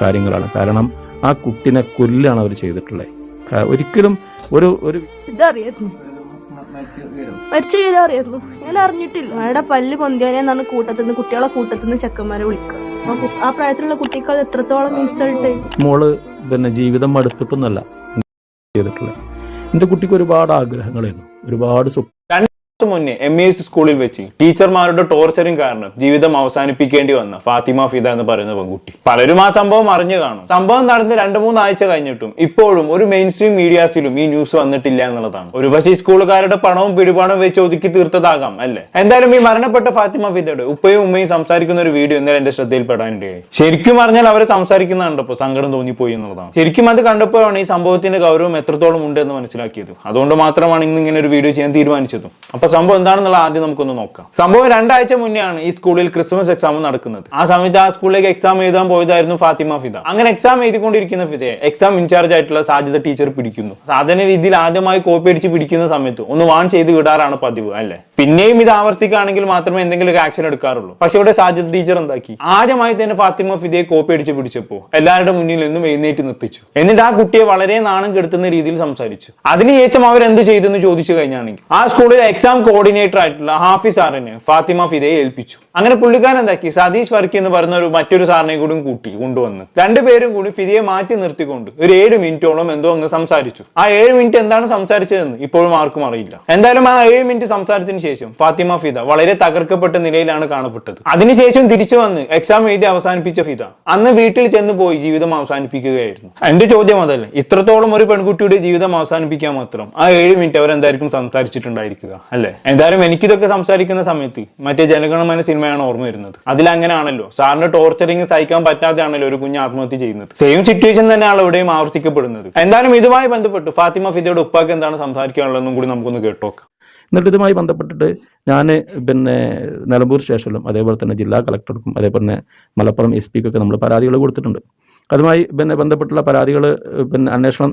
കാര്യങ്ങളാണ്. കാരണം ആ കുട്ടിനെ കൊല്ലാണ് അവർ ചെയ്തിട്ടുള്ളത് ഒരിക്കലും ഒരു ഒരു ഇതറിയായിരുന്നു. മരിച്ച വിവരം അറിയായിരുന്നു ഞാൻ അറിഞ്ഞിട്ടില്ല. അയാളുടെ പല്ല് പൊന്തിയാനെ എന്നാണ് കൂട്ടത്തിന്ന് കുട്ടികളെ കൂട്ടത്തിൽ നിന്ന് ചെക്കന്മാരെ വിളിക്കുക. ആ പ്രായത്തിലുള്ള കുട്ടികൾ എത്രത്തോളം ഇൻസൾട്ട് മോൾ പിന്നെ ജീവിതം മടുത്തിട്ടൊന്നല്ല ചെയ്തിട്ടുള്ളത് എന്റെ കുട്ടിക്ക് ഒരുപാട് ആഗ്രഹങ്ങളായിരുന്നു. ഒരുപാട് മുന്നേ എം ഇ എസ് സ്കൂളിൽ വെച്ച് ടീച്ചർമാരുടെ ടോർച്ചറിങ് കാരണം ജീവിതം അവസാനിപ്പിക്കേണ്ടി വന്ന ഫാത്തിമ ഫിദ എന്ന് പറയുന്ന പെൺകുട്ടി. പലരും ആ സംഭവം അറിഞ്ഞു കാണും. സംഭവം നടന്ന് രണ്ട് മൂന്ന് ആഴ്ച കഴിഞ്ഞിട്ടും ഇപ്പോഴും ഒരു മെയിൻ സ്ട്രീം മീഡിയാസിലും ഈ ന്യൂസ് വന്നിട്ടില്ല എന്നുള്ളതാണ്. ഒരുപക്ഷെ സ്കൂളുകാരുടെ പണവും പിടിപാടും വെച്ച് ഒതുക്കി തീർത്തതാകാം അല്ലേ? എന്തായാലും ഈ മരണപ്പെട്ട ഫാത്തിമ ഫിദയുടെ ഉപ്പയും ഉമ്മയും സംസാരിക്കുന്ന ഒരു വീഡിയോ ഇന്നലെ എന്റെ ശ്രദ്ധയിൽപ്പെടാനിടയായി. ശരിക്കും പറഞ്ഞാൽ അവരെ സംസാരിക്കുന്ന കണ്ടപ്പോൾ സങ്കടം തോന്നിപ്പോയി എന്നുള്ളതാണ്. ശരിക്കും അത് കണ്ടപ്പോഴാണ് ഈ സംഭവത്തിന്റെ ഗൗരവം എത്രത്തോളം ഉണ്ട് എന്ന് മനസ്സിലാക്കിയത്. അതുകൊണ്ട് മാത്രമാണ് ഇന്ന് ഇങ്ങനെ ഒരു വീഡിയോ ചെയ്യാൻ തീരുമാനിച്ചതും. അപ്പൊ സംഭവം എന്താണെന്നുള്ള ആദ്യം നമുക്കൊന്ന് നോക്കാം. സംഭവം രണ്ടാഴ്ച മുന്നെയാണ് ഈ സ്കൂളിൽ ക്രിസ്മസ് എക്സാം നടക്കുന്നത്. ആ സമയത്ത് ആ സ്കൂളിലേക്ക് എക്സാം എഴുതാൻ പോയതായിരുന്നു ഫാത്തിമ ഫിദ. അങ്ങനെ എക്സാം എഴുതിക്കൊണ്ടിരിക്കുന്ന ഫിദയെ എക്സാം ഇൻചാർജ് ആയിട്ടുള്ള സാധ്യത ടീച്ചർ പിടിക്കുന്നു. സാധാരണ രീതിയിൽ ആദ്യമായി കോപ്പി അടിച്ച് പിടിക്കുന്ന സമയത്ത് ഒന്ന് വാൺ ചെയ്ത് വിടാറാണ് പതിവ് അല്ലേ? പിന്നെയും ഇത് ആവർത്തിക്കുകയാണെങ്കിൽ മാത്രമേ എന്തെങ്കിലും ഒരു ആക്ഷൻ എടുക്കാറുള്ളൂ. പക്ഷെ ഇവിടെ സാജിദ് ടീച്ചർ എന്താക്കി? ആദ്യമായി തന്നെ ഫാത്തിമ ഫിദയെ കോപ്പി അടിച്ച് പിടിച്ചപ്പോൾ എല്ലാവരുടെ മുന്നിൽ നിന്നും എഴുന്നേറ്റ് നിർത്തിച്ചു. എന്നിട്ട് ആ കുട്ടിയെ വളരെ നാണം കെടുത്തുന്ന രീതിയിൽ സംസാരിച്ചു. അതിനുശേഷം അവർ എന്ത് ചെയ്തെന്ന് ചോദിച്ചു കഴിഞ്ഞാണെങ്കിൽ ആ സ്കൂളിൽ എക്സാം കോർഡിനേറ്റർ ആയിട്ടുള്ള ഹാഫി സാറിനെ ഫാത്തിമ ഫിദയെ ഏൽപ്പിച്ചു. അങ്ങനെ പുള്ളിക്കാരൻ എന്താക്കി? സതീഷ് വർക്കി എന്ന് പറയുന്ന ഒരു മറ്റൊരു സാറിനെ കൂടി കൂട്ടി കൊണ്ടുവന്ന്. രണ്ടുപേരും കൂടി ഫിദയെ മാറ്റി നിർത്തിക്കൊണ്ട് ഒരു ഏഴ് മിനിറ്റോളം എന്തോ അങ്ങ് സംസാരിച്ചു. ആ ഏഴ് മിനിറ്റ് എന്താണ് സംസാരിച്ചതെന്ന് ഇപ്പോഴും ആർക്കും അറിയില്ല. എന്തായാലും ആ ഏഴ് മിനിറ്റ് സംസാരത്തിന് ശേഷം ഫാത്തിമ ഫിദ വളരെ തകർക്കപ്പെട്ട നിലയിലാണ് കാണപ്പെട്ടത്. അതിനുശേഷം തിരിച്ചു വന്ന് എക്സാം എഴുതി അവസാനിപ്പിച്ച ഫിദ അന്ന് വീട്ടിൽ ചെന്ന് പോയി ജീവിതം അവസാനിപ്പിക്കുകയായിരുന്നു. എന്റെ ചോദ്യം അതല്ലേ? ഇത്രത്തോളം ഒരു പെൺകുട്ടിയുടെ ജീവിതം അവസാനിപ്പിക്കാൻ മാത്രം ആ ഏഴ് മിനിറ്റ് അവരെന്തായിരിക്കും സംസാരിച്ചിട്ടുണ്ടായിരിക്കുക? അല്ലേ? എന്തായാലും എനിക്കിതൊക്കെ സംസാരിക്കുന്ന സമയത്ത് മറ്റേ ജനഗണമന സിനിമയാണ് ഓർമ്മ വരുന്നത്. അതിലങ്ങനെയാണല്ലോ സാറിന് ടോർച്ചറിങ് സഹിക്കാൻ പറ്റാതെയാണല്ലോ ഒരു കുഞ്ഞ് ആത്മഹത്യ ചെയ്യുന്നത്. സെയിം സിറ്റുവേഷൻ തന്നെയാണ് ഇവിടെയും ആവർത്തിക്കപ്പെടുന്നത്. എന്തായാലും ഇതുമായി ബന്ധപ്പെട്ട് ഫാത്തിമ ഫിദയുടെ ഉപ്പാക്ക് എന്താണ് സംസാരിക്കാനുള്ളതെന്നും കൂടി നമുക്കൊന്ന് കേട്ടോക്കാം. എന്നിട്ട് ഇതുമായി ബന്ധപ്പെട്ടിട്ട് ഞാൻ പിന്നെ നിലമ്പൂർ സ്റ്റേഷനിലും അതേപോലെ തന്നെ ജില്ലാ കളക്ടർക്കും അതേപോലെ തന്നെ മലപ്പുറം എസ് പിക്കൊക്കെ നമ്മൾ പരാതികൾ കൊടുത്തിട്ടുണ്ട്. അതുമായി പിന്നെ ബന്ധപ്പെട്ടുള്ള പരാതികൾ പിന്നെ അന്വേഷണം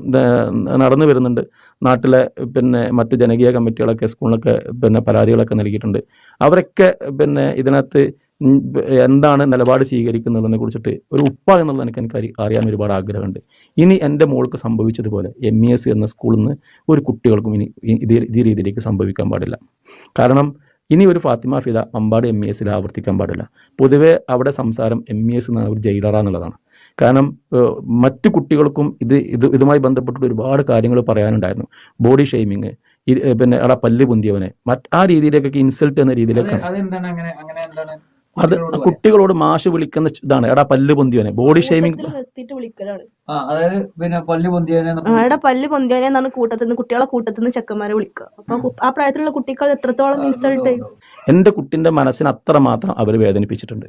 നടന്നു വരുന്നുണ്ട്. നാട്ടിലെ പിന്നെ മറ്റു ജനകീയ കമ്മിറ്റികളൊക്കെ സ്കൂളിലൊക്കെ പിന്നെ പരാതികളൊക്കെ നൽകിയിട്ടുണ്ട്. അവരൊക്കെ പിന്നെ ഇതിനകത്ത് എന്താണ് നിലപാട് സ്വീകരിക്കുന്നതിനെ കുറിച്ചിട്ട് ഒരു ഉപ്പ എന്നുള്ളത് എനിക്ക് എനിക്ക് അറി- അറിയാൻ ഒരുപാട് ആഗ്രഹമുണ്ട്. ഇനി എന്റെ മോൾക്ക് സംഭവിച്ചതുപോലെ എം ഇ എസ് എന്ന സ്കൂളിൽ നിന്ന് ഒരു കുട്ടികൾക്കും ഇനി ഇതേ ഇതേ രീതിയിലേക്ക് സംഭവിക്കാൻ പാടില്ല. കാരണം ഇനി ഒരു ഫാത്തിമ ഫിദ അമ്പാട് എം ഇ എസിൽ ആവർത്തിക്കാൻ പാടില്ല. പൊതുവേ അവിടെ സംസാരം എം ഇ എസ് എന്ന ഒരു ജയിലറാന്നുള്ളതാണ് കാരണം മറ്റു കുട്ടികൾക്കും ഇത് ഇത് ഇതുമായി ബന്ധപ്പെട്ടിട്ട് ഒരുപാട് കാര്യങ്ങൾ പറയാനുണ്ടായിരുന്നു. ബോഡി ഷെയ്മിങ് പിന്നെ അവിടെ പല്ല് പൊന്തിയവനെ. മറ്റ് ആ രീതിയിലേക്കൊക്കെ ഇൻസൾട്ട് എന്ന രീതിയിലേക്ക് അതെന്താണ് അങ്ങനെ അങ്ങനെ എന്താണ് അത് കുട്ടികളോട് മാഷ് വിളിക്കുന്ന ഇതാണ്. എടാ പല്ല് പൊന്തിയവനെ. ബോഡി ഷെയ്മിങ് എന്റെ കുട്ടിന്റെ ആ അതായത് പിന്നെ പല്ല് പൊന്തിയതിനെ അയാളുടെ പല്ല് പൊന്തിയാനെ എന്നാണ് കൂട്ടത്തിന്ന് കുട്ടികളെ കൂട്ടത്തിന്ന് ചെക്കന്മാരെ വിളിക്കുക അപ്പൊ ആ പ്രായത്തിലുള്ള കുട്ടികൾ എത്രത്തോളം ഇൻസൾട്ട് എന്റെ കുട്ടിന്റെ മനസ്സിന് അത്രമാത്രം അവർ വേദനിപ്പിച്ചിട്ടുണ്ട്.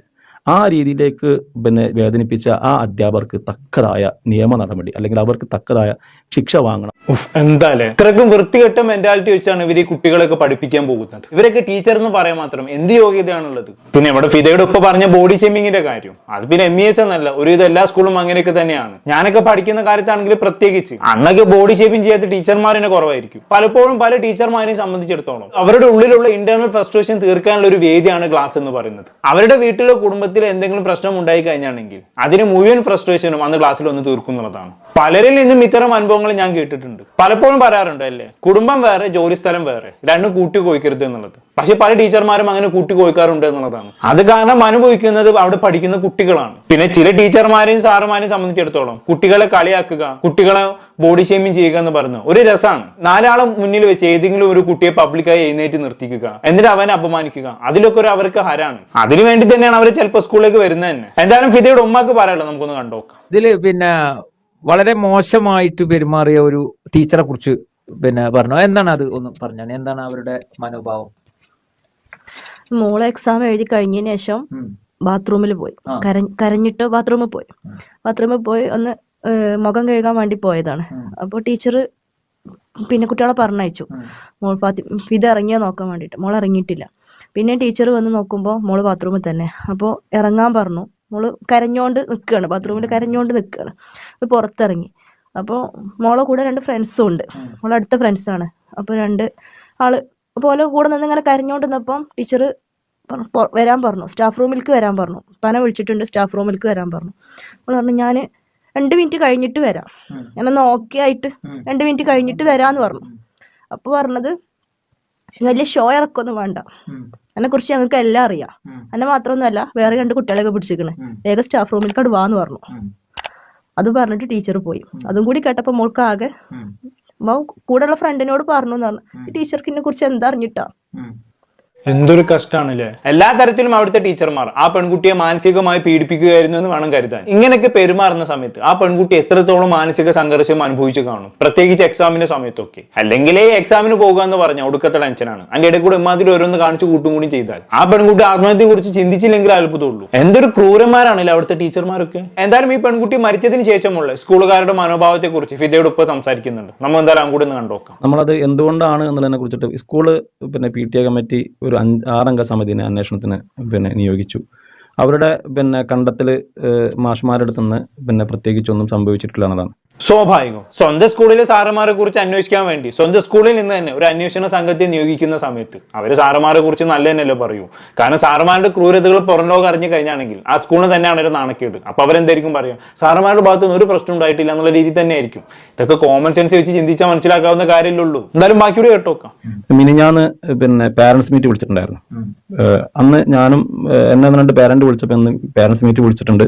ആ രീതിയിലേക്ക് പിന്നെ വേദനിപ്പിച്ച ആ അധ്യാപകർക്ക് തക്കതായ നിയമ നടപടി അല്ലെങ്കിൽ അവർക്ക് തക്കതായ ശിക്ഷ വാങ്ങണം. എന്തായാലും ഇത്രക്കും വൃത്തികെട്ട മെന്റാലിറ്റി വെച്ചാണ് ഇവർ ഈ കുട്ടികളൊക്കെ പഠിപ്പിക്കാൻ പോകുന്നത്. ഇവരൊക്കെ ടീച്ചർ എന്ന് പറയാൻ മാത്രം എന്ത് യോഗ്യതയാണുള്ളത്? പിന്നെ ഇവിടെ ഫിദയുടെ ഉപ്പ പറഞ്ഞ ബോഡി ഷേമിങ്ങിന്റെ കാര്യം. അത് പിന്നെ എം ഇ എസ് എന്നല്ല. ഒരു ഇത് എല്ലാ സ്കൂളും അങ്ങനെയൊക്കെ തന്നെയാണ്. ഞാനൊക്കെ പഠിക്കുന്ന കാര്യത്താണെങ്കിൽ പ്രത്യേകിച്ച്. അന്നൊക്കെ ബോഡി ഷേപ്പിംഗ് ചെയ്യാത്ത ടീച്ചർമാരിനെ കുറവായിരിക്കും. പലപ്പോഴും പല ടീച്ചർമാരെയും സംബന്ധിച്ചിടത്തോളം അവരുടെ ഉള്ളിലുള്ള ഇന്റേണൽ ഫ്രസ്ട്രേഷൻ തീർക്കാനുള്ള ഒരു വേദിയാണ് ക്ലാസ് എന്ന് പറയുന്നത്. അവരുടെ വീട്ടിലെ കുടുംബത്തിൽ എന്തെങ്കിലും പ്രശ്നം ഉണ്ടായി കഴിഞ്ഞാണെങ്കിൽ അതിന് മുഴുവൻ ഫ്രസ്ട്രേഷനും അന്ന് ക്ലാസ്സിൽ ഒന്ന് തീർക്കുന്നുള്ളതാണ് പലരിൽ നിന്നും ഇത്തരം അനുഭവങ്ങൾ ഞാൻ കേട്ടിട്ടുണ്ട്. പലപ്പോഴും പറയാറുണ്ട് അല്ലേ? കുടുംബം വേറെ ജോലിസ്ഥലം വേറെ. രണ്ടും കൂട്ടി കോയിക്കരുത് എന്നുള്ളത്. പക്ഷെ പല ടീച്ചർമാരും അങ്ങനെ കൂട്ടി കോയിക്കാറുണ്ട് എന്നുള്ളതാണ്. അത് കാരണം അനുഭവിക്കുന്നത് അവിടെ പഠിക്കുന്ന കുട്ടികളാണ്. പിന്നെ ചില ടീച്ചർമാരെയും സാറുമാരെയും സംബന്ധിച്ചിടത്തോളം കുട്ടികളെ കളിയാക്കുക കുട്ടികളെ ബോഡി ഷേമിങ് ചെയ്യുക എന്ന് പറയുന്നത് ഒരു രസമാണ്. നാലാളെ മുന്നിൽ വെച്ച് ഏതെങ്കിലും ഒരു കുട്ടിയെ പബ്ലിക്കായി എഴുന്നേറ്റ് നിർത്തിക്കുക. എന്നിട്ട് അവനെ അപമാനിക്കുക. അതിലൊക്കെ ഒരു അവർക്ക് ഹരാണ്. അതിനു വേണ്ടി തന്നെയാണ് അവർ ചിലപ്പോൾ സ്കൂളിലേക്ക് വരുന്നത് തന്നെ. എന്തായാലും ഫിദയുടെ ഉമ്മാക്ക് പറയാനുള്ളത് നമുക്കൊന്ന് കണ്ടോക്കാം ഇതിൽ പിന്നെ വളരെ മോശമായിട്ട് പെരുമാറിയ ഒരു ടീച്ചറെ കുറിച്ച് പിന്നെ പറഞ്ഞു. എന്താണ് അത് ഒന്ന് പറഞ്ഞാണ് എന്താണ് അവരുടെ മനോഭാവം? മോൾ എക്സാം എഴുതി കഴിഞ്ഞതിന് ശേഷം ബാത്റൂമിൽ പോയി. കരഞ്ഞിട്ട് ബാത്റൂമിൽ പോയി. ബാത്റൂമിൽ പോയി ഒന്ന് മുഖം കഴുകാൻ വേണ്ടി പോയതാണ്. അപ്പോൾ ടീച്ചർ പിന്നെ കുട്ടികളെ പറഞ്ഞയച്ചു. മോൾ ഫാത്തി ഇത് ഇറങ്ങിയാൽ നോക്കാൻ വേണ്ടിയിട്ട്. മോൾ ഇറങ്ങിയിട്ടില്ല. പിന്നെ ടീച്ചർ വന്ന് നോക്കുമ്പോൾ മോൾ ബാത്റൂമിൽ തന്നെ. അപ്പോൾ ഇറങ്ങാൻ പറഞ്ഞു. മോൾ കരഞ്ഞോണ്ട് നിൽക്കുകയാണ് ബാത്റൂമിൽ കരഞ്ഞോണ്ട് നിൽക്കുകയാണ് അപ്പോൾ പുറത്തിറങ്ങി. അപ്പോൾ മോളെ കൂടെ രണ്ട് ഫ്രണ്ട്സും ഉണ്ട്. മോളെ അടുത്ത ഫ്രണ്ട്സാണ് അപ്പോൾ രണ്ട് ആൾ പോലെ കൂടെ നിന്ന് ഇങ്ങനെ കരഞ്ഞോണ്ട് നിന്നപ്പം ടീച്ചർ വരാൻ പറഞ്ഞു. സ്റ്റാഫ് റൂമിലേക്ക് വരാൻ പറഞ്ഞു. പന വിളിച്ചിട്ടുണ്ട് സ്റ്റാഫ് റൂമിലേക്ക് വരാൻ പറഞ്ഞു. അപ്പോൾ പറഞ്ഞു ഞാൻ രണ്ട് മിനിറ്റ് കഴിഞ്ഞിട്ട് വരാം. ഞാനൊന്ന് ഓക്കെ ആയിട്ട് രണ്ട് മിനിറ്റ് കഴിഞ്ഞിട്ട് വരാമെന്ന് പറഞ്ഞു. അപ്പോൾ പറഞ്ഞത് വലിയ ഷോ ഇറക്കൊന്നും വേണ്ട. എന്നെ കുറിച്ച് ഞങ്ങൾക്ക് എല്ലാം അറിയാം. എന്നെ മാത്രമൊന്നുമല്ല വേറെ രണ്ട് കുട്ടികളെയൊക്കെ പിടിച്ചിരിക്കണേ. വേഗം സ്റ്റാഫ് റൂമിൽ അവിടെ വാന്ന് പറഞ്ഞു. അത് പറഞ്ഞിട്ട് ടീച്ചർ പോയി. അതും കൂടി കേട്ടപ്പോൾ മോൾക്ക് ആകെ കൂടെയുള്ള ഫ്രണ്ടിനോട് പറഞ്ഞു എന്ന് പറഞ്ഞു. ടീച്ചർക്ക് എന്നെ കുറിച്ച് എന്താ അറിഞ്ഞിട്ടാ? എന്തൊരു കഷ്ടാണല്ലേ? എല്ലാ തരത്തിലും അവിടുത്തെ ടീച്ചർമാർ ആ പെൺകുട്ടിയെ മാനസികമായി പീഡിപ്പിക്കുകയായിരുന്നു എന്ന് വേണം കരുതാൻ. ഇങ്ങനെയൊക്കെ പെരുമാറുന്ന സമയത്ത് ആ പെൺകുട്ടി എത്രത്തോളം മാനസിക സംഘർഷം അനുഭവിച്ചു കാണും? പ്രത്യേകിച്ച് എക്സാമിന്റെ സമയത്തൊക്കെ. അല്ലെങ്കിൽ ഈ എക്സാമിന് പോകുക എന്ന് പറഞ്ഞ ഒടുക്കത്തെ ടെൻഷനാണ്. അതിന്റെ ഇടയിൽ കൂടെ ഇമാതിരി ഓരോന്ന് കാണിച്ചു കൂട്ടും കൂടി ചെയ്താൽ. ആ പെൺകുട്ടി ആത്മഹത്യയെ കുറിച്ച് ചിന്തിച്ചില്ലെങ്കിൽ അത്ഭുതമുള്ളൂ എന്തൊരു ക്രൂരന്മാരാണല്ലേ അവിടുത്തെ ടീച്ചർമാരൊക്കെ? എന്തായാലും ഈ പെൺകുട്ടി മരിച്ചതിന് ശേഷമുള്ള സ്കൂളുകാരുടെ മനോഭാവത്തെ കുറിച്ച് ഫിദയുടെ ഇപ്പൊ സംസാരിക്കുന്നുണ്ട്. നമ്മൾ എന്തായാലും അങ്ങോട്ട് കണ്ടോക്കാം നമ്മളത് എന്തുകൊണ്ടാണ് എന്നുള്ളതിനെ കുറിച്ചിട്ട് സ്കൂൾ പിന്നെ പി ടി എ കമ്മിറ്റി ഒരു അഞ്ച് ആറംഗ സമിതിനെ അന്വേഷണത്തിന് പിന്നെ നിയോഗിച്ചു. അവരുടെ പിന്നെ കണ്ടെത്തൽ മാഷ്മാരുടെ അടുത്തുനിന്ന് പിന്നെ പ്രത്യേകിച്ചൊന്നും സംഭവിച്ചിട്ടില്ല എന്നതാണ്. സ്വാഭാവികം. സ്വന്തം സ്കൂളിലെ സാറന്മാരെ കുറിച്ച് അന്വേഷിക്കാൻ വേണ്ടി. സ്വന്തം സ്കൂളിൽ നിന്ന് തന്നെ ഒരു അന്വേഷണ സംഘത്തെ നിയോഗിക്കുന്ന സമയത്ത്. അവർ സാറന്മാരെ കുറിച്ച് നല്ല തന്നെയല്ലേ പറയൂ. കാരണം സാറന്മാരുടെ ക്രൂരതകൾ പുറം ലോകം അറിഞ്ഞു കഴിഞ്ഞാണെങ്കിൽ ആ സ്കൂളിന് തന്നെയാണ് ഒരു നാണക്കേട്. അപ്പൊ അവരെന്തായിരിക്കും പറയാം? സാറന്മാരുടെ ഭാഗത്തുനിന്ന് ഒരു പ്രശ്നം ഉണ്ടായിട്ടില്ല എന്നുള്ള രീതി തന്നെ ആയിരിക്കും ഇതൊക്കെ കോമൺ സെൻസ് വെച്ച് ചിന്തിച്ചാൽ മനസ്സിലാക്കാവുന്ന കാര്യമല്ലേ ഉള്ളൂ എന്തായാലും ബാക്കിയോട് കേട്ടോക്കാം ഞാൻ പിന്നെ പാരന്റ്സ് മീറ്റ് വിളിച്ചിട്ടുണ്ടായിരുന്നു. അന്ന് ഞാനും എന്നെ രണ്ട് പാരന്റ് വിളിച്ചപ്പോൾ ഇന്ന് പാരന്റ്സ് മീറ്റ് വിളിച്ചിട്ടുണ്ട്.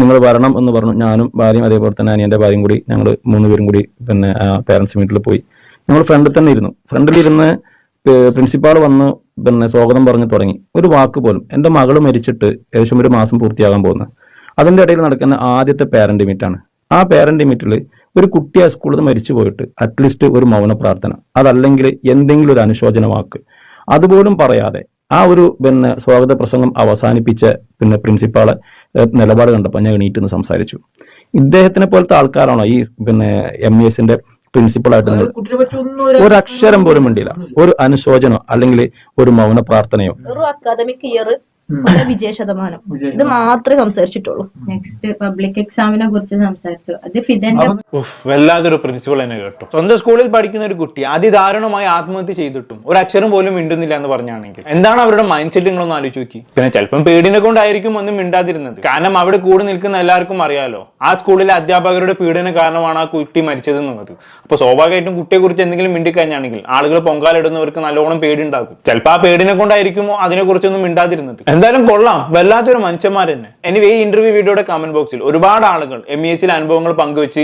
നിങ്ങൾ വരണം എന്ന് പറഞ്ഞു. ഞാനും ഭാര്യയും അതേപോലെ തന്നെ അനിയന്റെ ഭാര്യയും കൂടി ഞങ്ങൾ മൂന്ന് പേരും കൂടി പിന്നെ പേരൻസ് മീറ്റിൽ പോയി. ഞങ്ങൾ ഫ്രണ്ടിൽ തന്നെ ഇരുന്നു. ഫ്രണ്ടിലിരുന്ന് പ്രിൻസിപ്പാൾ വന്ന് പിന്നെ സ്വാഗതം പറഞ്ഞു തുടങ്ങി. ഒരു വാക്ക് പോലും. എന്റെ മകൾ മരിച്ചിട്ട് ഏകദേശം ഒരു മാസം പൂർത്തിയാകാൻ പോകുന്നത് അതിന്റെ ഇടയിൽ നടക്കുന്ന ആദ്യത്തെ പാരന്റ് മീറ്റാണ് ആ പാരന്റ് മീറ്റിൽ ഒരു കുട്ടി ആ സ്കൂളിൽ നിന്ന് മരിച്ചു പോയിട്ട് അറ്റ്ലീസ്റ്റ് ഒരു മൗന പ്രാർത്ഥന. അതല്ലെങ്കിൽ എന്തെങ്കിലും ഒരു അനുശോചന വാക്ക്. അതുപോലും പറയാതെ ആ ഒരു പിന്നെ സ്വാഗത പ്രസംഗം അവസാനിപ്പിച്ച പിന്നെ പ്രിൻസിപ്പാൾ നിലപാട് കണ്ടപ്പോൾ ഞാൻ എണീറ്റ് സംസാരിച്ചു. ഇദ്ദേഹത്തിനെ പോലത്തെ ആൾക്കാരാണോ ഈ പിന്നെ എം ഇ എസിന്റെ പ്രിൻസിപ്പളായിട്ട് ഒരു അക്ഷരം പോലും വേണ്ടിയില്ല ഒരു അനുശോചനോ അല്ലെങ്കിൽ ഒരു മൗന പ്രാർത്ഥനയോ ഒരു അക്കാദമിക് ഇയർ വിജയ ശതമാനം ഇത് മാത്രമേ സംസാരിച്ചിട്ടുള്ളൂ. നെക്സ്റ്റ് പബ്ലിക് എക്സാമിനെ കുറിച്ച് സംസാരിച്ചു. അത് ഫിദന്റെ വല്ലാതൊരു വല്ലാത്തൊരു പ്രിൻസിപ്പൾ തന്നെ കേട്ടു. സ്വന്തം സ്കൂളിൽ പഠിക്കുന്ന ഒരു കുട്ടി അതിദാരുണമായി ആത്മഹത്യ ചെയ്തിട്ടും ഒരു അക്ഷരം പോലും മിണ്ടുന്നില്ല എന്ന് പറഞ്ഞാണെങ്കിൽ എന്താണ് അവരുടെ മൈൻഡ് സെറ്റ് നിങ്ങളൊന്ന് ആലോചിച്ച് നോക്കി? പിന്നെ ചിലപ്പം പേടിനെ കൊണ്ടായിരിക്കും ഒന്നും മിണ്ടാതിരുന്നത്. കാരണം അവിടെ കൂടെ നിൽക്കുന്ന എല്ലാവർക്കും അറിയാലോ ആ സ്കൂളിലെ അധ്യാപകരുടെ പീഡന കാരണമാണ് ആ കുട്ടി മരിച്ചത് എന്നുള്ളത്. അപ്പൊ സ്വാഭാവികമായിട്ടും കുട്ടിയെ കുറിച്ച് എന്തെങ്കിലും മിണ്ടിക്കഴിഞ്ഞാണെങ്കിൽ ആളുകൾ പൊങ്കാലിടുന്നവർക്ക് നല്ലോണം പേടി ഉണ്ടാകും. ചിലപ്പോൾ ആ പേടിനെ കൊണ്ടായിരിക്കുമോ അതിനെ കുറിച്ചൊന്നും മിണ്ടാതിരുന്നത്? എന്തായാലും കൊള്ളാം. വല്ലാത്തൊരു മനുഷ്യന്മാർ തന്നെ എനിവേ ഈ ഇന്റർവ്യൂ വീഡിയോയുടെ കമന്റ് ബോക്സിൽ ഒരുപാട് ആളുകൾ എം ഇ എസിലെ അനുഭവങ്ങൾ പങ്കുവെച്ച്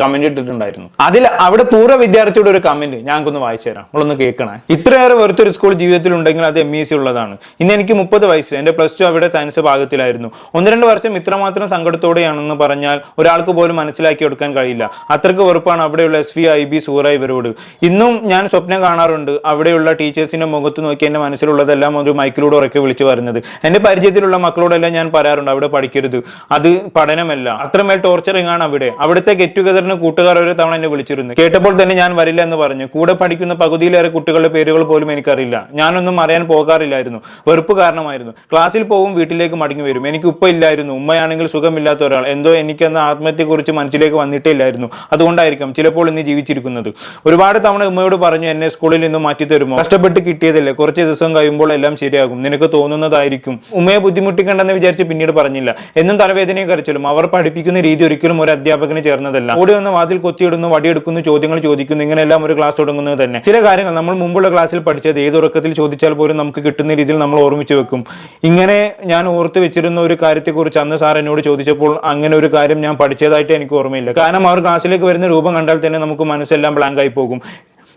കമന്റ് ഇട്ടിട്ടുണ്ടായിരുന്നു. അതിൽ അവിടെ പൂർവ വിദ്യാർത്ഥിയുടെ ഒരു കമന്റ് ഞങ്ങൾക്കൊന്ന് വായിച്ചു തരാം. നമ്മളൊന്ന് കേൾക്കണേ. ഇത്രയേറെ വെറുത്തൊരു സ്കൂൾ ജീവിതത്തിൽ ഉണ്ടെങ്കിൽ അത് എം ഇ സി ഉള്ളതാണ്. ഇന്ന് എനിക്ക് മുപ്പത് വയസ്സ്. എന്റെ പ്ലസ് ടു അവിടെ സയൻസ് ഭാഗത്തിലായിരുന്നു. ഒന്ന് രണ്ട് വർഷം ഇത്രമാത്രം സങ്കടത്തോടെയാണെന്ന് പറഞ്ഞാൽ ഒരാൾക്ക് പോലും മനസ്സിലാക്കി കൊടുക്കാൻ കഴിയില്ല. അത്രയ്ക്ക് വെറുപ്പാണ് അവിടെയുള്ള എസ് വി ഐ ബി സൂറ ഇവരോട്. ഇന്നും ഞാൻ സ്വപ്നം കാണാറുണ്ട്. അവിടെയുള്ള ടീച്ചേഴ്സിന്റെ മുഖത്ത് നോക്കി എന്റെ മനസ്സിലുള്ളതെല്ലാം ഒരു മൈക്കിലൂടെ ഉറക്കെ വിളിച്ചു പറയുന്നത്. എന്റെ പരിചയത്തിലുള്ള മക്കളോടെല്ലാം ഞാൻ പറയാറുണ്ട് അവിടെ പഠിക്കരുത്. അത് പഠനമല്ല. അത്രമേൽ ടോർച്ചറിങ് ആണ് അവിടെ? അവിടുത്തെ ഗെറ്റ് ടുഗദറിന് കൂട്ടുകാർ ഒരു തവണ എന്നെ വിളിച്ചിരുന്നു. കേട്ടപ്പോൾ തന്നെ ഞാൻ വരില്ല എന്ന് പറഞ്ഞു. കൂടെ പഠിക്കുന്ന പകുതിയിലേറെ കുട്ടികളുടെ പേരുകൾ പോലും എനിക്കറിയില്ല. ഞാനൊന്നും അറിയാൻ പോകാറില്ലായിരുന്നു. വെറുപ്പ് കാരണമായിരുന്നു. ക്ലാസ്സിൽ പോകും വീട്ടിലേക്ക് മടങ്ങി വരും. എനിക്ക് ഉപ്പ ഇല്ലായിരുന്നു. ഉമ്മയാണെങ്കിൽ സുഖമില്ലാത്ത ഒരാൾ. എന്തോ എനിക്കെന്ന ആത്മഹത്യയെക്കുറിച്ച് മനസ്സിലേക്ക് വന്നിട്ടേ ഇല്ലായിരുന്നു. അതുകൊണ്ടായിരിക്കാം ചിലപ്പോൾ ഇന്ന് ജീവിച്ചിരിക്കുന്നത്. ഒരുപാട് തവണ ഉമ്മയോട് പറഞ്ഞു എന്നെ സ്കൂളിൽ നിന്ന് മാറ്റി തരുമോ കഷ്ടപ്പെട്ട് കിട്ടിയതല്ലേ. കുറച്ച് ദിവസം കഴിയുമ്പോൾ എല്ലാം ശരിയാകും. നിനക്ക് തോന്നുന്നതായിരിക്കും. ഉമ്മയെ ബുദ്ധിമുട്ടിക്കണ്ടെന്ന് വിചാരിച്ച് പിന്നീട് പറഞ്ഞില്ല. എന്നും തലവേദനയും കരച്ചിലും. അവർ പഠിപ്പിക്കുന്ന രീതി ഒരിക്കലും ഒരു അധ്യാപകന് ചേർന്നതല്ല. ഓടി വന്ന് വാതിൽ കൊത്തിയിടുന്നു വടിയെടുക്കുന്നു ചോദ്യങ്ങൾ ചോദിക്കുന്നു ഇങ്ങനെയെല്ലാം ഒരു ക്ലാസ് തുടങ്ങുന്നത് തന്നെ. ചില കാര്യങ്ങൾ നമ്മൾ മുമ്പുള്ള ക്ലാസ്സിൽ പഠിച്ചത് ഏത് ഉറക്കത്തിൽ ചോദിച്ചാൽ പോലും നമുക്ക് കിട്ടുന്ന രീതിയിൽ നമ്മൾ ഓർമ്മിച്ച് വെക്കും. ഇങ്ങനെ ഞാൻ ഓർത്ത് വെച്ചിരുന്ന ഒരു കാര്യത്തെക്കുറിച്ച് അന്ന് സാർ എന്നോട് ചോദിച്ചപ്പോൾ അങ്ങനെ ഒരു കാര്യം ഞാൻ പഠിച്ചതായിട്ട് എനിക്ക് ഓർമ്മയില്ല. കാരണം അവർ ക്ലാസ്സിലേക്ക് വരുന്ന രൂപം കണ്ടാൽ തന്നെ നമുക്ക് മനസ്സെല്ലാം ബ്ലാങ്ക് ആയി പോകും.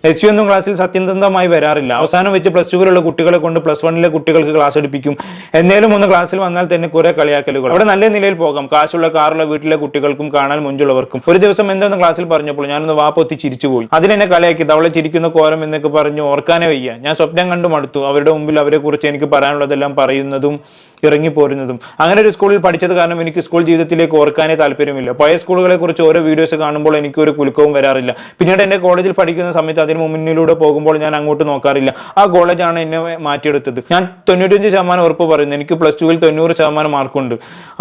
എസ് യു ഒന്നും ക്ലാസ്സിൽ സത്യസന്ധമായി വരാറില്ല. അവസാനം വെച്ച് പ്ലസ് ടുവിലുള്ള കുട്ടികളെ കൊണ്ട് പ്ലസ് വണ്ണിലെ കുട്ടികൾക്ക് ക്ലാസ് എടുപ്പിക്കും. എന്നേലും ഒന്ന് ക്ലാസ്സിൽ വന്നാൽ തന്നെ കുറെ കളിയാക്കലുകൾ അവിടെ നല്ല നിലയിൽ പോകാം. കാശുള്ള കാറുള്ള വീട്ടിലെ കുട്ടികൾക്കും കാണാൻ മുഞ്ചുള്ളവർക്കും. ഒരു ദിവസം എന്തോന്ന് ക്ലാസ്സിൽ പറഞ്ഞപ്പോൾ ഞാനൊന്ന് വാപ്പൊത്തി ചിരിച്ചുപോയി അതിലെന്നെ കളിയാക്കി. അവളെ ചിരിക്കുന്ന കോരം എന്നൊക്കെ പറഞ്ഞു ഓർക്കാനേ വയ്യ. ഞാൻ സ്വപ്നം കണ്ടു മടുത്തു. അവരുടെ മുമ്പിൽ അവരെ കുറിച്ച് എനിക്ക് പറയാനുള്ളതെല്ലാം പറയുന്നതും ഇറങ്ങിപ്പോരുന്നതും. അങ്ങനെ ഒരു സ്കൂളിൽ പഠിച്ചത് കാരണം എനിക്ക് സ്കൂൾ ജീവിതത്തിലേക്ക് ഓർക്കാനേ താല്പര്യമില്ല. പഴയ സ്കൂളുകളെ കുറിച്ച് ഓരോ വീഡിയോസ് കാണുമ്പോൾ എനിക്ക് ഒരു കുലുക്കവും വരാറില്ല. പിന്നീട് എന്റെ കോളേജിൽ പഠിക്കുന്ന സമയത്ത് അതിന് മുന്നിലൂടെ പോകുമ്പോൾ ഞാൻ അങ്ങോട്ട് നോക്കാറില്ല. ആ കോളേജാണ് എന്നെ മാറ്റിയെടുത്തത്. ഞാൻ തൊണ്ണൂറ്റഞ്ച് ശതമാനം ഉറപ്പ് പറയുന്നു. എനിക്ക് പ്ലസ് ടുവിൽ തൊണ്ണൂറ് ശതമാനം മാർക്കുണ്ട്.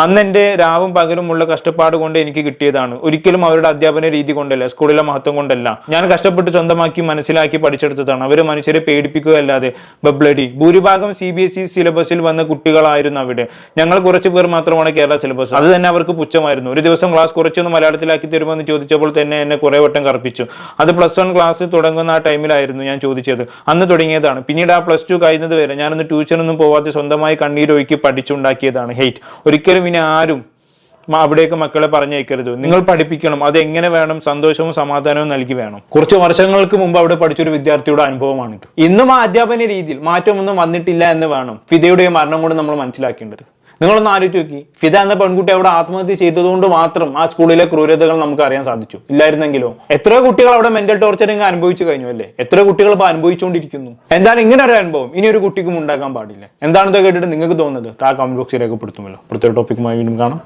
അന്ന് എന്റെ രാവും പകലും ഉള്ള കഷ്ടപ്പാട് കൊണ്ട് എനിക്ക് കിട്ടിയതാണ്. ഒരിക്കലും അവരുടെ അധ്യാപന രീതി കൊണ്ടല്ല സ്കൂളിലെ മഹത്വം കൊണ്ടല്ല. ഞാൻ കഷ്ടപ്പെട്ട് സ്വന്തമാക്കി മനസ്സിലാക്കി പഠിച്ചെടുത്തതാണ്. അവർ മനുഷ്യരെ പേടിപ്പിക്കുകയല്ലാതെ. ബബ്ലഡി ഭൂരിഭാഗം സി ബി എസ് ഇ സിലബസിൽ വന്ന കുട്ടികളായിരുന്നു അവിടെ ഞങ്ങൾ കുറച്ച് പേർ മാത്രമാണ് കേരള സിലബസ്. അത് തന്നെ അവർക്ക് പുച്ഛമായിരുന്നു. ഒരു ദിവസം ക്ലാസ് കുറച്ചൊന്ന് മലയാളത്തിലാക്കി തരുമെന്ന് ചോദിച്ചപ്പോൾ തന്നെ എന്നെ കുറെ വട്ടം കറപ്പിച്ചു. അത് പ്ലസ് വൺ ക്ലാസ് തുടങ്ങുന്ന ആ ടൈമിലായിരുന്നു ഞാൻ ചോദിച്ചത്. അന്ന് തുടങ്ങിയതാണ്. പിന്നീട് ആ പ്ലസ് ടു കഴിയുന്നത് വരെ ഞാനൊന്ന് ട്യൂഷനൊന്നും പോവാതെ സ്വന്തമായി കണ്ണീരൊഴുക്കി പഠിച്ചുണ്ടാക്കിയതാണ്. ഹെയ്റ്റ് ഒരിക്കലും ഇനി ആരും അവിടേക്ക് മക്കളെ പറഞ്ഞയക്കരുത്. നിങ്ങൾ പഠിപ്പിക്കണം. അത് എങ്ങനെ വേണം? സന്തോഷവും സമാധാനവും നൽകി വേണം. കുറച്ച് വർഷങ്ങൾക്ക് മുമ്പ് അവിടെ പഠിച്ചൊരു വിദ്യാർത്ഥിയുടെ അനുഭവമാണിത്. ഇന്നും ആ അധ്യാപന രീതിയിൽ മാറ്റമൊന്നും വന്നിട്ടില്ല എന്ന് വേണം ഫിദയുടെ മരണം കൊണ്ട് നമ്മൾ മനസ്സിലാക്കേണ്ടത്. നിങ്ങളൊന്ന് ആലോചിച്ച് നോക്കി. ഫിദ എന്ന പെൺകുട്ടി അവിടെ ആത്മഹത്യ ചെയ്തതുകൊണ്ട് മാത്രം ആ സ്കൂളിലെ ക്രൂരതകൾ നമുക്ക് അറിയാൻ സാധിച്ചു. ഇല്ലായിരുന്നെങ്കിലോ? എത്ര കുട്ടികൾ അവിടെ മെന്റൽ ടോർച്ചറിങ് അനുഭവിച്ചു കഴിഞ്ഞു അല്ലേ? എത്ര കുട്ടികൾ ഇപ്പോൾ അനുഭവിച്ചുകൊണ്ടിരിക്കുന്നു. എന്താണ് ഇങ്ങനെ ഒരു അനുഭവം. ഇനി ഒരു കുട്ടിക്കും ഉണ്ടാക്കാൻ പാടില്ല. എന്താണെന്ന് കേട്ടിട്ട് നിങ്ങൾക്ക് തോന്നുന്നത്? താ കമന്റ് ബോക്സിൽ രേഖപ്പെടുത്തുമല്ലോ. പ്രത്യേക ടോപ്പിക്കുമായി വീണ്ടും കാണാം.